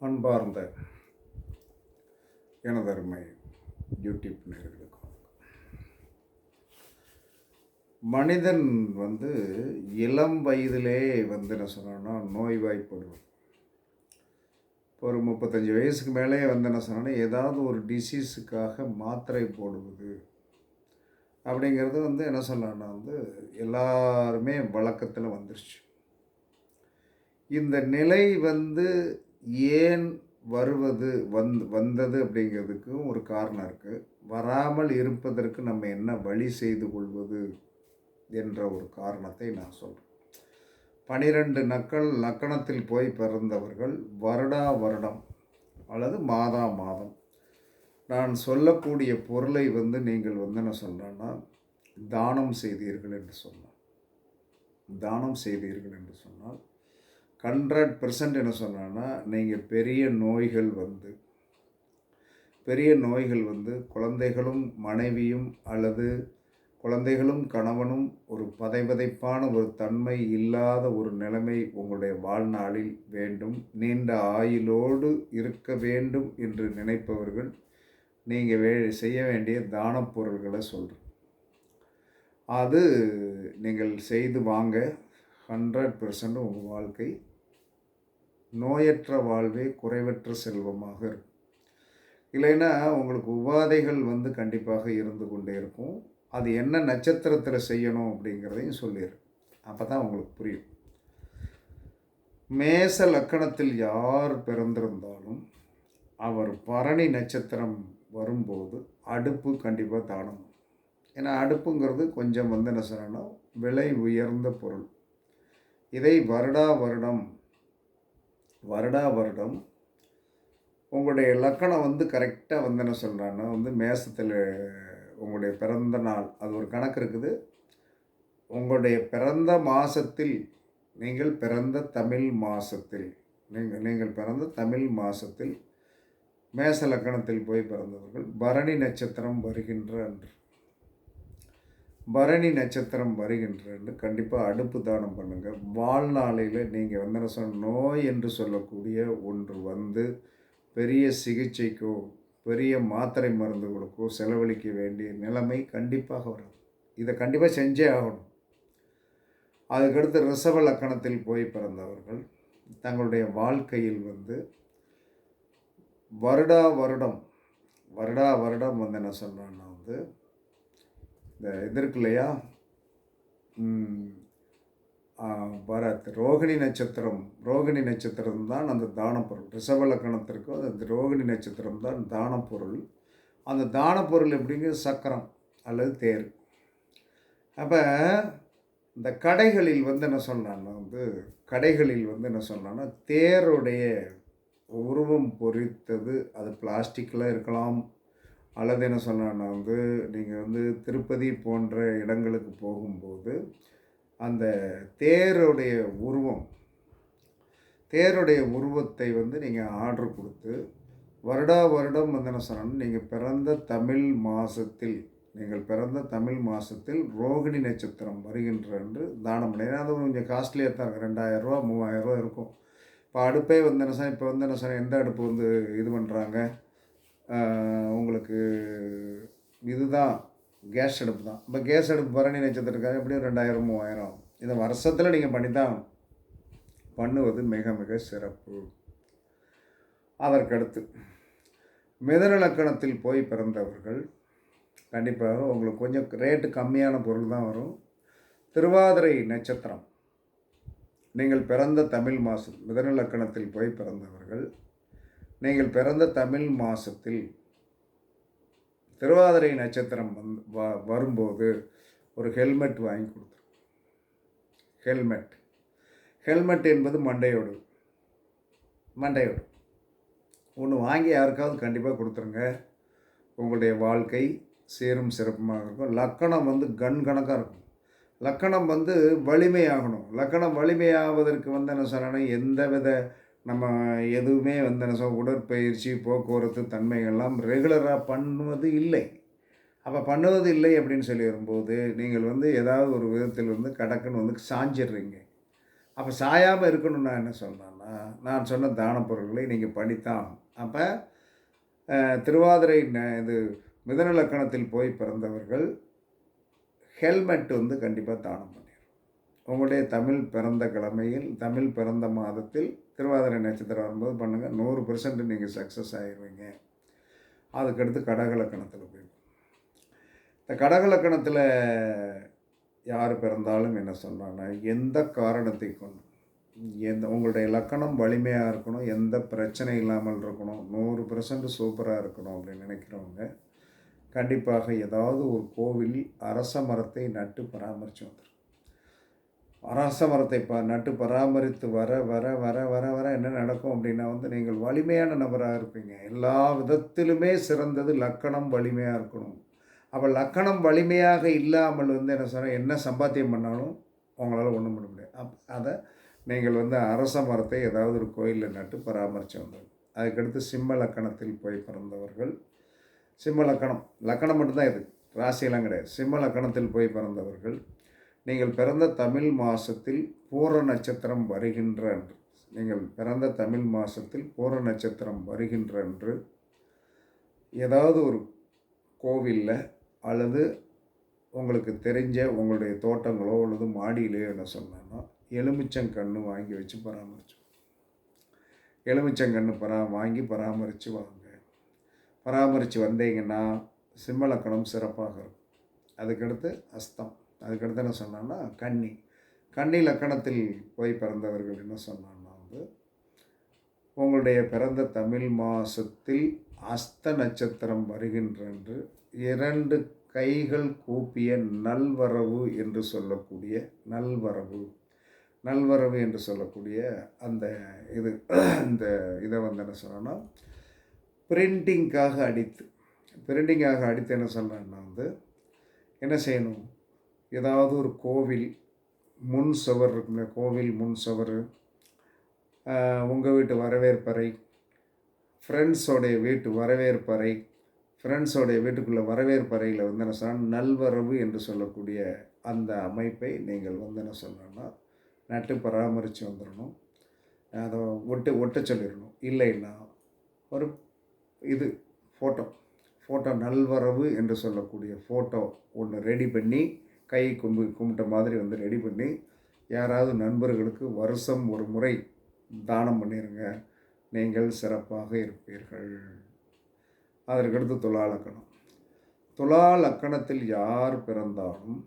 அன்பார்ந்த எனதருமை யூடியூப் நேர்களுக்கு மனிதன் வந்து இளம் வயதிலே வந்து என்ன சொன்னோன்னா நோய்வாய்ப்படுவது இப்போ ஒரு முப்பத்தஞ்சு வயசுக்கு மேலே வந்து என்ன சொன்னோன்னா ஏதாவது ஒரு டிசீஸுக்காக மாத்திரை போடுவது அப்படிங்கிறது வந்து என்ன சொல்லலாம்னா வந்து எல்லாருமே வழக்கத்தில் வந்துருச்சு. இந்த நிலை வந்து ஏன் வருவது வந் வந்தது அப்படிங்கிறதுக்கும் ஒரு காரணம் இருக்குது வராமல் இருப்பதற்கு நம்ம என்ன வழி செய்து கொள்வது என்ற ஒரு காரணத்தை நான் சொல்கிறேன் பனிரெண்டு நக்கள் லக்கணத்தில் போய் பிறந்தவர்கள் வருடா வருடம் அல்லது மாதா மாதம். நான் சொல்லக்கூடிய பொருளை வந்து நீங்கள் வந்து என்ன சொல்கிறேன்னா தானம் செய்தீர்கள் என்று சொன்னால் தானம் செய்தீர்கள் என்று சொன்னால் ஹண்ட்ரட் பர்சன்ட் என்ன சொன்னான்னா நீங்கள் பெரிய நோய்கள் வந்து பெரிய நோய்கள் வந்து குழந்தைகளும் மனைவியும் அல்லது குழந்தைகளும் கணவனும் ஒரு பதைபதைப்பான ஒரு தன்மை இல்லாத ஒரு நிலைமை உங்களுடைய வாழ்நாளில் வேண்டும். நீண்ட ஆயுளோடு இருக்க வேண்டும் என்று நினைப்பவர்கள் நீங்கள் வே செய்ய வேண்டிய தான பொருள்களை சொல்கிறேன் அது நீங்கள் செய்து வாங்க. ஹண்ட்ரட் பர்சன்ட் உங்கள் வாழ்க்கை நோயற்ற வாழ்வே குறைவற்ற செல்வமாக இருக்கும். இல்லைன்னா உங்களுக்கு உபாதைகள் வந்து கண்டிப்பாக இருந்து கொண்டே இருக்கும். அது என்ன நட்சத்திரத்தில் செய்யணும் அப்படிங்கிறதையும் சொல்லிடுறேன் அப்போ தான் உங்களுக்கு புரியும். மேச லக்கணத்தில் யார் பிறந்திருந்தாலும் அவர் பரணி நட்சத்திரம் வரும்போது அடுப்பு கண்டிப்பாக தானம். ஏன்னா அடுப்புங்கிறது கொஞ்சம் வந்து என்ன சொல்லணும்? விலை உயர்ந்த பொருள். இதை வருடா வருடம் வருடா வருடம் உங்களுடைய லக்கணம் வந்து கரெக்டாக வந்து என்ன சொல்கிறான்னா வந்து மேசத்தில் உங்களுடைய பிறந்த நாள் அது ஒரு கணக்கு இருக்குது. உங்களுடைய பிறந்த மாதத்தில் நீங்கள் பிறந்த தமிழ் மாதத்தில் நீங்கள் நீங்கள் பிறந்த தமிழ் மாதத்தில் மேச லக்கணத்தில் போய் பிறந்தவர்கள் பரணி நட்சத்திரம் வருகின்ற அன்று. பரணி நட்சத்திரம் வருகின்ற கண்டிப்பாக அடுப்பு தானம் பண்ணுங்கள் வாழ்நாளையில் நீங்கள் வந்து என்ன சொன்ன நோய் என்று சொல்லக்கூடிய ஒன்று வந்து பெரிய சிகிச்சைக்கோ பெரிய மாத்திரை மருந்துகளுக்கோ செலவழிக்க வேண்டிய நிலைமை கண்டிப்பாக வரும். இதை கண்டிப்பாக செஞ்சே ஆகணும். அதுக்கடுத்து ரிசவ லக்கணத்தில் போய் பிறந்தவர்கள் தங்களுடைய வாழ்க்கையில் வந்து வருடா வருடம் வருடா வருடம் வந்து என்ன சொல்கிறேன்னா வந்து இந்த இது இருக்கு இல்லையா பரத் ரோகிணி நட்சத்திரம் ரோகிணி நட்சத்திரம் தான் அந்த தானப்பொருள் ரிஷப லக்கணத்திற்கும் அந்த ரோகிணி நட்சத்திரம் தான் தானப்பொருள் அந்த தானப்பொருள் எப்படிங்க? சக்கரம் அல்லது தேர். அப்போ இந்த கடைகளில் வந்து என்ன சொன்னான்னா வந்து கடைகளில் வந்து என்ன சொன்னான்னா தேருடைய உருவம் பொறித்தது அது பிளாஸ்டிக்கில் இருக்கலாம். அல்லது என்ன சொல்லணும்னா வந்து நீங்கள் வந்து திருப்பதி போன்ற இடங்களுக்கு போகும்போது அந்த தேருடைய உருவம் தேருடைய உருவத்தை வந்து நீங்கள் ஆர்டர் கொடுத்து வருடா வருடம் வந்து என்ன சொன்னோன்னா நீங்கள் பிறந்த தமிழ் மாதத்தில் நீங்கள் பிறந்த தமிழ் மாதத்தில் ரோகிணி நட்சத்திரம் வருகின்ற என்று தானம் பண்ணி அது கொஞ்சம் காஸ்ட்லியாக தான் இருக்கும். ரெண்டாயிரரூவா மூவாயிரரூவா இருக்கும். இப்போ அடுப்பே வந்து என்ன சார் இப்போ வந்து என்ன சார் எந்த அடுப்பு வந்து இது பண்ணுறாங்க உங்களுக்கு இதுதான் கேஸ் அடுப்பு தான். இப்போ கேஸ் அடுப்பு பரணி நட்சத்திரத்துக்காக எப்படியும் ரெண்டாயிரம் மூவாயிரம். இதை வருஷத்தில் நீங்கள் பண்ணி தான் பண்ணுவது மிக மிக சிறப்பு. அதற்கடுத்து மிதநலக்கணத்தில் போய் பிறந்தவர்கள் கண்டிப்பாக உங்களுக்கு கொஞ்சம் ரேட்டு கம்மியான பொருள் தான் வரும். திருவாதிரை நட்சத்திரம் நீங்கள் பிறந்த தமிழ் மாதம் மிதநலக்கணத்தில் போய் பிறந்தவர்கள் நீங்கள் பிறந்த தமிழ் மாதத்தில் திருவாதிரை நட்சத்திரம் வந்து வ வரும்போது ஒரு ஹெல்மெட் வாங்கி கொடுத்துரும் ஹெல்மெட். ஹெல்மெட் என்பது மண்டையோடு. மண்டையோடு. ஒன்று வாங்கி யாருக்காவது கண்டிப்பாக கொடுத்துருங்க. உங்களுடைய வாழ்க்கை சீரும் சிறப்புமாக இருக்கும். லக்கணம் வந்து கண் கணக்காக இருக்கும். லக்கணம் வந்து வலிமையாகணும். லக்கணம் வலிமையாவதற்கு வந்து என்ன சொன்னா எந்த வித நம்ம எதுவுமே வந்து என்ன சொல்ல உடற்பயிற்சி போக்குவரத்து தன்மைகள்லாம் ரெகுலராக பண்ணுவது இல்லை. அப்போ பண்ணுவது இல்லை அப்படின்னு சொல்லி வரும்போது நீங்கள் வந்து ஏதாவது ஒரு விதத்தில் வந்து கடக்குன்னு வந்து சாஞ்சிடுறீங்க. அப்போ சாயாமல் இருக்கணும்னா என்ன சொன்னேன்னா நான் சொன்ன தான பொருட்களை நீங்கள் படித்தான் அப்போ திருவாதிரை ந- இது மிதனலக்கணத்தில் போய் பிறந்தவர்கள் ஹெல்மெட் வந்து கண்டிப்பாக தானம் பண்ணிடும் உங்களுடைய தமிழ் பிறந்த கிழமையில் தமிழ் பிறந்த மாதத்தில் திருவாதிரை நட்சத்திரம் வரும்போது பண்ணுங்கள் நூறு பர்சன்ட் நீங்கள் சக்ஸஸ் ஆகிடுவீங்க அதுக்கடுத்து கடகலக்கணத்தில் போய். இந்த கடகலக்கணத்தில் யார் பிறந்தாலும் என்ன சொல்கிறாங்கன்னா எந்த காரணத்தை கொண்டு எந்த உங்களுடைய லக்கணம் வலிமையாக இருக்கணும் எந்த பிரச்சனை இல்லாமல் இருக்கணும் நூறு பர்சன்ட் சூப்பராக இருக்கணும் அப்படின்னு நினைக்கிறவங்க கண்டிப்பாக ஏதாவது ஒரு கோவில் அரச மரத்தை நட்டு பராமரித்து வந்துடும் அரச மரத்தை ப நட்டு பராமரித்து வர வர வர வர வர என்ன நடக்கும் அப்படின்னா வந்து நீங்கள் வலிமையான நபராக இருப்பீங்க. எல்லா விதத்திலுமே சிறந்தது லக்கணம் வலிமையாக இருக்கணும். அப்போ லக்கணம் வலிமையாக இல்லாமல் வந்து என்ன சொல்ல என்ன சம்பாத்தியம் பண்ணாலும் உங்களால் ஒன்றும் பண்ண முடியாது. அப் அதை நீங்கள் வந்து அரச மரத்தை ஏதாவது ஒரு கோயிலில் நட்டு பராமரித்து வந்தது. அதுக்கடுத்து சிம்ம லக்கணத்தில் போய் பிறந்தவர்கள். சிம்ம லக்கணம் லக்கணம் மட்டும்தான் இது. ராசியெல்லாம் கிடையாது. சிம்ம லக்கணத்தில் போய் பிறந்தவர்கள். நீங்கள் பிறந்த தமிழ் மாதத்தில் பூர நட்சத்திரம் வருகின்ற என்று நீங்கள் பிறந்த தமிழ் மாதத்தில் பூர நட்சத்திரம் வருகின்ற என்று ஏதாவது ஒரு கோவிலில் அல்லது உங்களுக்கு தெரிஞ்ச உங்களுடைய தோட்டங்களோ அல்லது மாடியிலையோ என்ன சொன்னோன்னா எலுமிச்சங்கன்று வாங்கி வச்சு பராமரிச்சு. எலுமிச்சங்கன்று பரா வாங்கி பராமரித்து வாங்க. பராமரித்து வந்தீங்கன்னா சிம்மலக்கணம் சிறப்பாக இருக்கும். அதுக்கடுத்து அஸ்தம். அதுக்கடுத்து என்ன சொன்னான்னா கன்னி. கன்னி லக்கணத்தில் போய் பிறந்தவர்கள் என்ன சொன்னான்னா வந்து உங்களுடைய பிறந்த தமிழ் மாதத்தில் அஸ்த நட்சத்திரம் வருகின்றன்று இரண்டு கைகள் கூப்பிய நல்வரவு என்று சொல்லக்கூடிய நல்வரவு. நல்வரவு என்று சொல்லக்கூடிய அந்த இது இந்த இதை வந்து என்ன சொன்னோன்னா பிரிண்டிங்காக அடித்து. பிரிண்டிங்காக அடித்து என்ன சொல்கிறேன்னா வந்து என்ன செய்யணும்? ஏதாவது ஒரு கோவில் முன் சுவர் இருக்குங்க கோவில் முன் சுவர். உங்கள் வீட்டு வரவேற்பறை ஃப்ரெண்ட்ஸோடைய வீட்டு வரவேற்பறை ஃப்ரெண்ட்ஸோடைய வீட்டுக்குள்ளே வரவேற்பறையில் வந்து என்ன சொன்னால் நல்வரவு என்று சொல்லக்கூடிய அந்த அமைப்பை நீங்கள் வந்து என்ன சொல்லணும்னா நட்டு பராமரித்து வந்துடணும் அதை ஒட்டு ஒட்ட சொல்லிடணும் இல்லைன்னா ஒரு இது ஃபோட்டோ ஃபோட்டோ நல்வரவு என்று சொல்லக்கூடிய ஃபோட்டோ ஒன்று ரெடி பண்ணி கை கும்பு கும்பிட்ட மாதிரி வந்து ரெடி பண்ணி யாராவது நண்பர்களுக்கு வருஷம் ஒரு முறை தானம் பண்ணிடுங்க நீங்கள் சிறப்பாக இருப்பீர்கள். அதற்கடுத்து துலா லக்கணம். துலா லக்கணத்தில் யார் பிறந்தாலும்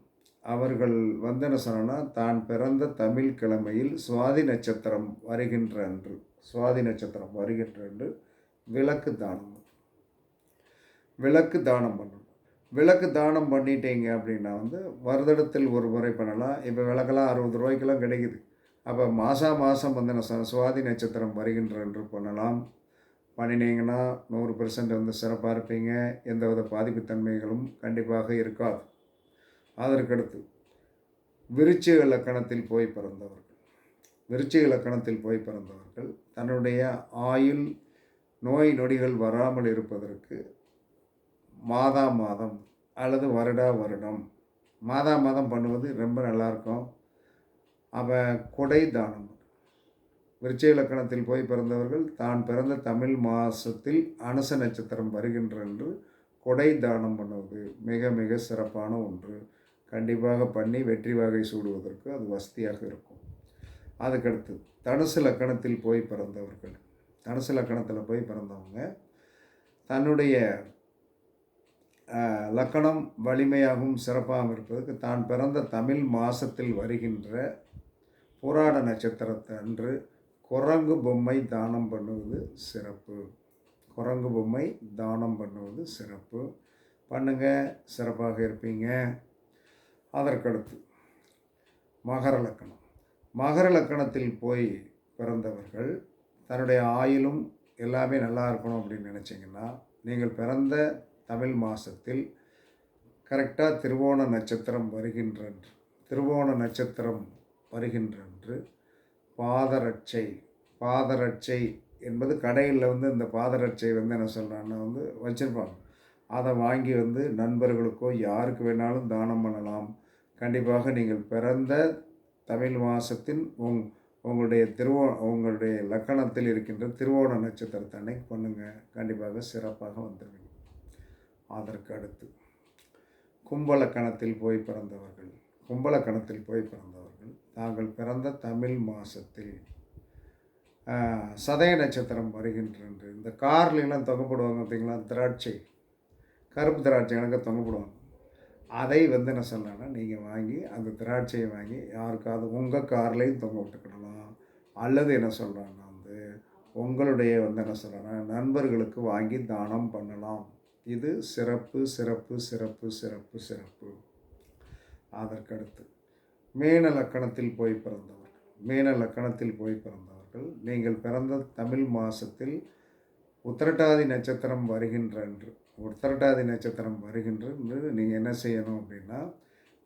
அவர்கள் வந்து என்ன சொன்னா தான் பிறந்த தமிழ் கிழமையில் சுவாதி நட்சத்திரம் வருகின்ற அன்று சுவாதி நட்சத்திரம் வருகின்ற அன்று விளக்கு தானம். விளக்கு தானம் பண்ணணும் விளக்கு தானம் பண்ணிட்டீங்க அப்படின்னா வந்து வருடத்தில் ஒரு முறை பண்ணலாம். இப்போ விளக்கெல்லாம் அறுபது ரூபாய்க்கெல்லாம் கிடைக்குது. அப்போ மாதம் மாதம் வந்து என்ன சுவாதி நட்சத்திரம் வருகின்ற என்று பண்ணலாம். பண்ணினீங்கன்னா நூறு பெர்சன்ட் வந்து சிறப்பாக இருப்பீங்க. எந்தவித பாதிப்புத்தன்மைகளும் கண்டிப்பாக இருக்காது. அதற்கடுத்து விருச்சிக இலக்கணத்தில் போய் பிறந்தவர்கள். விருச்சிக இலக்கணத்தில் போய் பிறந்தவர்கள் தன்னுடைய ஆயுள் நோய் நொடிகள் வராமல் இருப்பதற்கு மாதா மாதம் அல்லது வருடா வருடம். மாதா மாதம் பண்ணுவது ரொம்ப நல்லாயிருக்கும். அவன் கொடை தானம். விருச்ச இலக்கணத்தில் போய் பிறந்தவர்கள் தான் பிறந்த தமிழ் மாதத்தில் அனுச நட்சத்திரம் வருகின்ற என்று கொடை தானம் பண்ணுவது மிக மிக சிறப்பான ஒன்று. கண்டிப்பாக பண்ணி வெற்றி வகை சூடுவதற்கு அது வசதியாக இருக்கும். அதுக்கடுத்து தனுசு லக்கணத்தில் போய் பிறந்தவர்கள். தனுசு லக்கணத்தில் போய் பிறந்தவங்க தன்னுடைய லக்கணம் வலிமையாகவும் சிறப்பாகவும் இருப்பதற்கு தான் பிறந்த தமிழ் மாதத்தில் வருகின்ற புராட நட்சத்திரத்தை அன்று குரங்கு பொம்மை தானம் பண்ணுவது சிறப்பு. குரங்கு பொம்மை தானம் பண்ணுவது சிறப்பு. பண்ணுங்க சிறப்பாக இருப்பீங்க. அதற்கடுத்து மகர லக்கணம். மகர லக்கணத்தில் போய் பிறந்தவர்கள் தன்னுடைய ஆயிலும் எல்லாமே நல்லா இருக்கணும் அப்படின்னு நினச்சிங்கன்னா நீங்கள் பிறந்த தமிழ் மாதத்தில் கரெக்டாக திருவோண நட்சத்திரம் வருகின்றன்று. திருவோண நட்சத்திரம் வருகின்றன்று. பாதரட்சை பாதரட்சை என்பது கடையில் வந்து இந்த பாதரட்சை வந்து என்ன சொல்கிறான்னா வந்து வச்சுருப்பாங்க. அதை வாங்கி வந்து நண்பர்களுக்கோ யாருக்கு வேணாலும் தானம் பண்ணலாம். கண்டிப்பாக நீங்கள் பிறந்த தமிழ் மாதத்தின் உங் உங்களுடைய திருவோ உங்களுடைய லக்கணத்தில் இருக்கின்ற திருவோண நட்சத்திரத்தை அன்னைக்கு பண்ணுங்கள் கண்டிப்பாக சிறப்பாக வந்துடுவீங்க அதற்கு அடுத்து கும்பலக்கணத்தில் போய் பிறந்தவர்கள் கும்பலக்கணத்தில் போய் பிறந்தவர்கள் தாங்கள் பிறந்த தமிழ் மாதத்தில் சதய நட்சத்திரம் வருகின்றது இந்த கார்லாம் தொங்கப்படுவாங்க பார்த்தீங்களா? திராட்சை கருப்பு திராட்சை எனக்கு தொங்கப்படுவாங்க. அதை வந்து என்ன சொல்லலாம்னா நீங்கள் வாங்கி அந்த திராட்சையை வாங்கி யாருக்காவது உங்கள் கார்லேயும் தொங்க விட்டுக்கிடலாம். அல்லது என்ன சொல்கிறாங்கன்னா வந்து உங்களுடைய வந்து என்ன சொல்கிறேன்னா நண்பர்களுக்கு வாங்கி தானம் பண்ணலாம். இது சிறப்பு சிறப்பு சிறப்பு சிறப்பு சிறப்பு. அதற்கடுத்து மேன லக்கணத்தில் போய் பிறந்தவர்கள். மேன லக்கணத்தில் போய் பிறந்தவர்கள். நீங்கள் பிறந்த தமிழ் மாதத்தில் உத்திரட்டாதி நட்சத்திரம் வருகின்ற என்று உத்திரட்டாதி நட்சத்திரம் வருகின்ற நீங்கள் என்ன செய்யணும் அப்படின்னா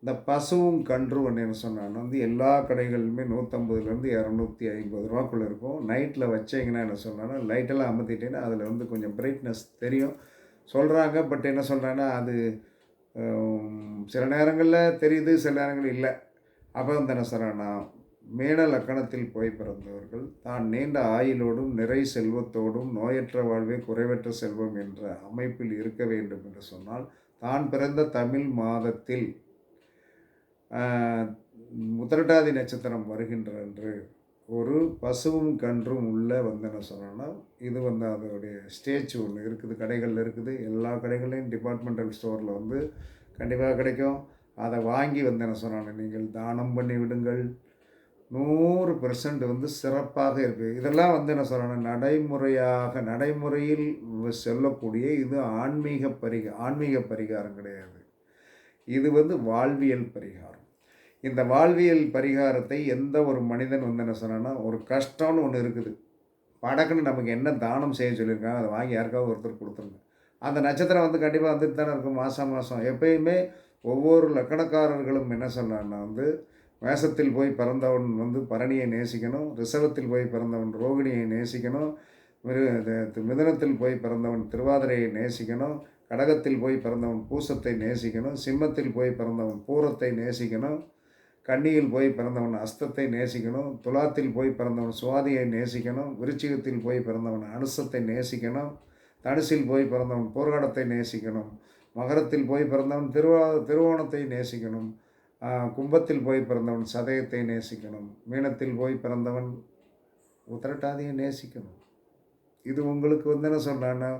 இந்த பசுவும் கன்று ஒன்று என்ன சொன்னான்னு வந்து எல்லா கடைகளுமே நூற்றம்பதுலேருந்து இரநூத்தி ஐம்பது ரூபாக்குள்ளே இருக்கும். நைட்டில் வச்சிங்கன்னா என்ன சொன்னான்னா லைட்டெல்லாம் அமர்த்திட்டேன்னா அதில் வந்து கொஞ்சம் பிரைட்னஸ் தெரியும். சொல்கிறாங்க பட் என்ன சொல்கிறேன்னா அது சில நேரங்களில் தெரியுது சில நேரங்கள் இல்லை. அப்போ வந்து மேட லக்கணத்தில் போய் பிறந்தவர்கள் தான் நீண்ட ஆயுளோடும் நிறை செல்வத்தோடும் நோயற்ற வாழ்வே குறைவற்ற செல்வம் என்ற அமைப்பில் இருக்க வேண்டும் என்று சொன்னால் தான் பிறந்த தமிழ் மாதத்தில் முதலட்டாதி நட்சத்திரம் வருகின்ற என்று ஒரு பசுவும் கன்றும் உள்ளே வந்து என்ன சொன்னோன்னா இது வந்து அதோடைய ஸ்டேஜ் ஒன்று இருக்குது கடைகளில் இருக்குது. எல்லா கடைகள்லையும் டிபார்ட்மெண்டல் ஸ்டோரில் வந்து கண்டிப்பாக கிடைக்கும். அதை வாங்கி வந்து என்ன சொன்னாங்க. நீங்கள் தானம் பண்ணி விடுங்கள். நூறு பெர்சன்ட் வந்து சிறப்பாக இருக்குது இதெல்லாம் வந்து என்ன சொல்லணும் நடைமுறையாக நடைமுறையில் செல்லக்கூடிய இது ஆன்மீக பரிக ஆன்மீக பரிகாரம் கிடையாது. இது வந்து வாழ்வியல் பரிகாரம். இந்த வாழ்வியல் பரிகாரத்தை எந்த ஒரு மனிதன் வந்து என்ன சொன்னான்னா ஒரு கஷ்டம்னு ஒன்று இருக்குது. படக்குன்னு நமக்கு என்ன தானம் செய்ய சொல்லியிருக்காங்க அதை வாங்கி யாருக்காவது ஒருத்தர் கொடுத்துருங்க. அந்த நட்சத்திரம் வந்து கண்டிப்பாக வந்துட்டு தானே இருக்கும் மாதம் மாதம் எப்பயுமே ஒவ்வொரு லக்கணக்காரர்களும் என்ன சொன்னான்னா வந்து மேசத்தில் போய் பிறந்தவன் வந்து பரணியை நேசிக்கணும் ரிசவத்தில் போய் பிறந்தவன் ரோகிணியை நேசிக்கணும் மிதனத்தில் போய் பிறந்தவன் திருவாதிரையை நேசிக்கணும் கடகத்தில் போய் பிறந்தவன் பூசத்தை நேசிக்கணும் சிம்மத்தில் போய் பிறந்தவன் பூரத்தை நேசிக்கணும் கன்னியில் போய் பிறந்தவன் அஸ்தத்தை நேசிக்கணும். துலாத்தில் போய் பிறந்தவன் சுவாதியை நேசிக்கணும். விருச்சிகத்தில் போய் பிறந்தவன் அனுசத்தை நேசிக்கணும். தனுசில் போய் பிறந்தவன் போர்கடத்தை நேசிக்கணும். மகரத்தில் போய் பிறந்தவன் திருவா திருவோணத்தை நேசிக்கணும். கும்பத்தில் போய் பிறந்தவன் சதயத்தை நேசிக்கணும். மீனத்தில் போய் பிறந்தவன் உத்திரட்டாதியை நேசிக்கணும். இது உங்களுக்கு வந்து என்ன சொன்னான்னா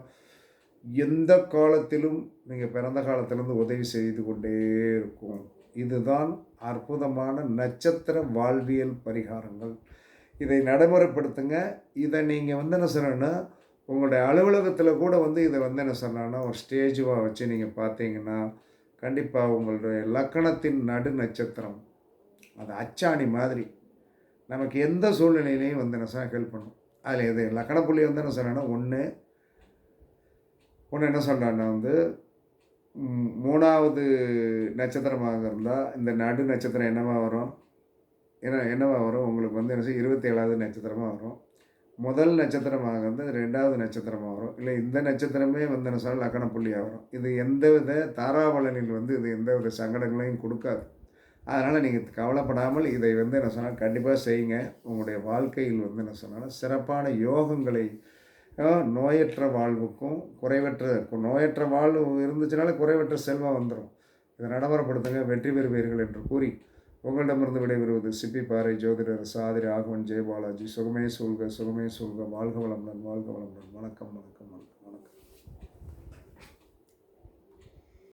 எந்த காலத்திலும் நீங்கள் பிறந்த காலத்திலேருந்து உதவி செய்து கொண்டே இருக்கும். இதுதான் அற்புதமான நட்சத்திர வாழ்வியல் பரிகாரங்கள். இதை நடைமுறைப்படுத்துங்க. இதை நீங்கள் வந்து என்ன சொல்லணும்னா உங்களுடைய அலுவலகத்தில் கூட வந்து இதை வந்து என்ன சொன்னான்னா ஒரு ஸ்டேஜுவாக வச்சு நீங்கள் பார்த்தீங்கன்னா கண்டிப்பாக உங்களுடைய லக்கணத்தின் நடு நட்சத்திரம் அது அச்சாணி மாதிரி நமக்கு எந்த சூழ்நிலையிலையும் வந்து என்ன சார் ஹெல்ப் பண்ணும். அதில் இது லக்கணப்புள்ளி வந்து என்ன சொன்னேன்னா ஒன்று ஒன்று என்ன சொல்கிறான்னா வந்து மூணாவது நட்சத்திரமாக இருந்தால் இந்த நடு நட்சத்திரம் என்னவாக வரும்? என்ன என்னவாக வரும்? உங்களுக்கு வந்து என்ன செய்ய இருபத்தி ஏழாவது நட்சத்திரமாக வரும். முதல் நட்சத்திரமாக இருந்தால் ரெண்டாவது நட்சத்திரமாக வரும். இல்லை இந்த நட்சத்திரமே வந்து என்ன சொல்ல லக்கண புள்ளியாக வரும். இது எந்த வித தாராபலனில் வந்து இது எந்த வித சங்கடங்களையும் கொடுக்காது. அதனால் நீங்கள் கவலைப்படாமல் இதை வந்து என்ன சொன்னால் கண்டிப்பாக செய்யுங்க. உங்களுடைய வாழ்க்கையில் வந்து என்ன சொன்னால் சிறப்பான யோகங்களை நோயற்ற வாழ்வுக்கும் குறைவற்ற நோயற்ற வாழ்வு இருந்துச்சுனாலே குறைவற்ற செல்வம் வந்துடும் இதை நடைமுறைப்படுத்துங்க வெற்றி பெறுவீர்கள் என்று கூறி உங்களிடமிருந்து விடைபெறுவது சிப்பி பாறை ஜோதிடர் சாதிரி ஆகவன் ஜெயபாலாஜி. சுகமே சொல்க சுகமே சொல்க வாழ்க வளமுடன் வாழ்க வளமுடன். வணக்கம் வணக்கம் வணக்கம்.